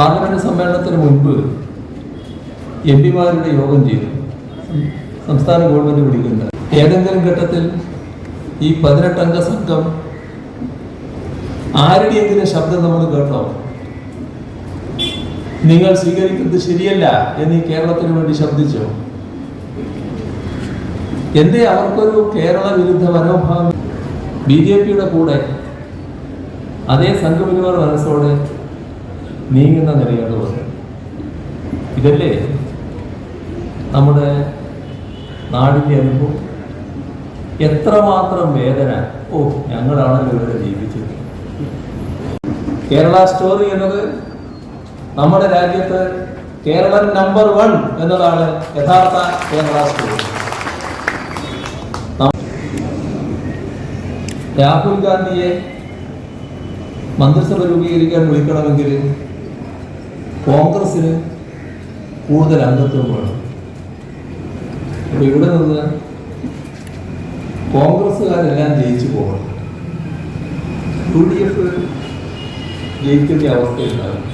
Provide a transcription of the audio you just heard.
Parliament സമ്മേളനത്തിന് മുൻപ് M പിമാരുടെ യോഗം ചെയ്തു. സംസ്ഥാന ഗവൺമെന്റ് വിളിക്കുന്നത് ഏതെങ്കിലും ഘട്ടത്തിൽ ഈ പതിനെട്ടംഗ സംഘം ആരുടെയെങ്കിലും ശബ്ദം നമ്മൾ കേട്ടോ? നിങ്ങൾ സ്വീകരിക്കുന്നത് ശരിയല്ല എന്ന് ഈ കേരളത്തിന് വേണ്ടി ശബ്ദിച്ചോ? എന്തേ അവർക്കൊരു കേരള വിരുദ്ധ മനോഭാവം? ബി ജെ പിയുടെ കൂടെ അതേ സംഘപരിവാർ മനസ്സോടെ നീങ്ങുന്ന വന്നത് ഇതല്ലേ? നമ്മുടെ നാടിന്റെ അനുഭവം. എത്രമാത്രം വേദന? ഓ ഞങ്ങളാണല്ലോ ഇവിടെ ജീവിച്ചത്. കേരള സ്റ്റോറി എന്നത് നമ്മുടെ രാജ്യത്ത് കേരളൻ നമ്പർ വൺ എന്നതാണ് യഥാർത്ഥ കേരള സ്റ്റോറി. രാഹുൽ ഗാന്ധിയെ മന്ത്രിസഭ രൂപീകരിക്കാൻ വിളിക്കണമെങ്കിൽ കോൺഗ്രസിന് കൂടുതൽ അംഗത്വം വേണം. അപ്പൊ ഇവിടെ നിന്ന് കോൺഗ്രസ്സുകാരെല്ലാം ജയിച്ചു പോകണം. യു ഡി എഫ് ജയിക്കുന്ന അവസ്ഥയുണ്ടാകും